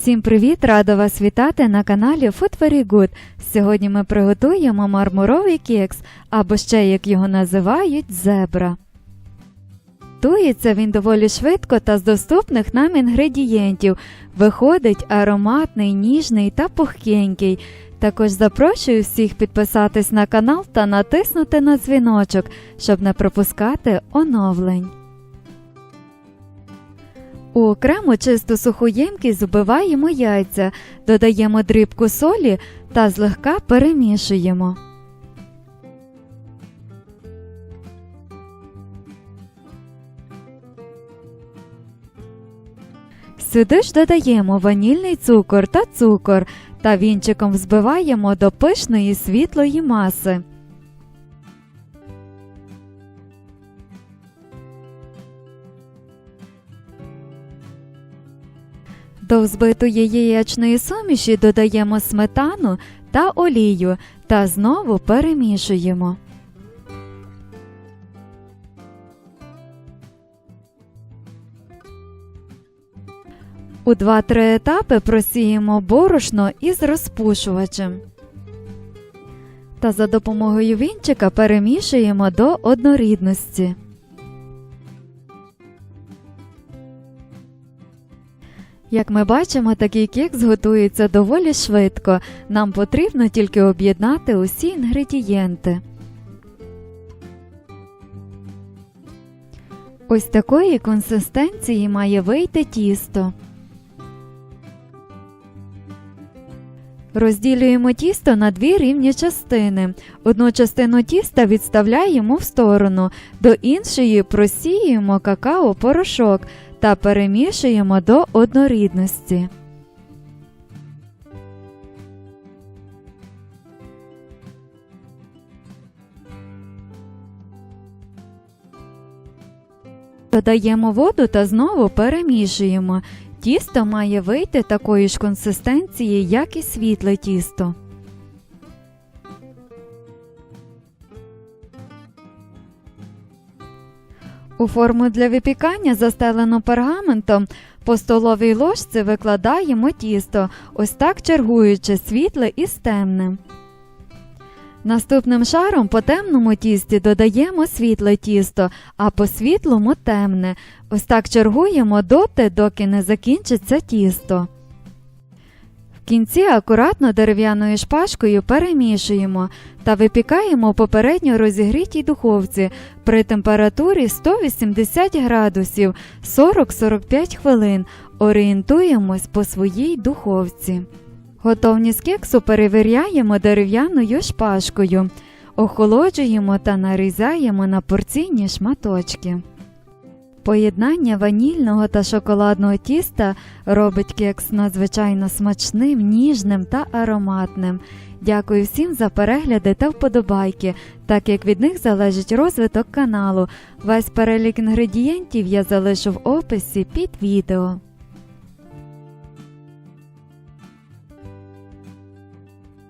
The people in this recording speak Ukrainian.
Всім привіт! Рада вас вітати на каналі Food Very Good. Сьогодні ми приготуємо мармуровий кекс, або ще, як його називають, зебра. Готується він доволі швидко та з доступних нам інгредієнтів. Виходить ароматний, ніжний та пухкенький. Також запрошую всіх підписатись на канал та натиснути на дзвіночок, щоб не пропускати оновлень. У окрему чисту суху ємкість збиваємо яйця, додаємо дрібку солі та злегка перемішуємо. Сюди ж додаємо ванільний цукор та цукор та вінчиком взбиваємо до пишної світлої маси. До взбитої яєчної суміші додаємо сметану та олію та знову перемішуємо. У 2-3 етапи просіємо борошно із розпушувачем. Та за допомогою вінчика перемішуємо до однорідності. Як ми бачимо, такий кекс готується доволі швидко. Нам потрібно тільки об'єднати усі інгредієнти. Ось такої консистенції має вийти тісто. Розділюємо тісто на дві рівні частини. Одну частину тіста відставляємо в сторону, до іншої просіюємо какао-порошок та перемішуємо до однорідності. Додаємо воду та знову перемішуємо. Тісто має вийти такої ж консистенції, як і світле тісто. У форму для випікання, застелену пергаментом, по столовій ложці викладаємо тісто, ось так чергуючи світле із темним. Наступним шаром по темному тісті додаємо світле тісто, а по світлому темне. Ось так чергуємо доти, доки не закінчиться тісто. Кінці акуратно дерев'яною шпажкою перемішуємо та випікаємо попередньо розігрітій духовці при температурі 180 градусів 40-45 хвилин. Орієнтуємось по своїй духовці. Готовність кексу перевіряємо дерев'яною шпажкою, охолоджуємо та нарізаємо на порційні шматочки. Поєднання ванільного та шоколадного тіста робить кекс надзвичайно смачним, ніжним та ароматним. Дякую всім за перегляди та вподобайки, так як від них залежить розвиток каналу. Весь перелік інгредієнтів я залишу в описі під відео.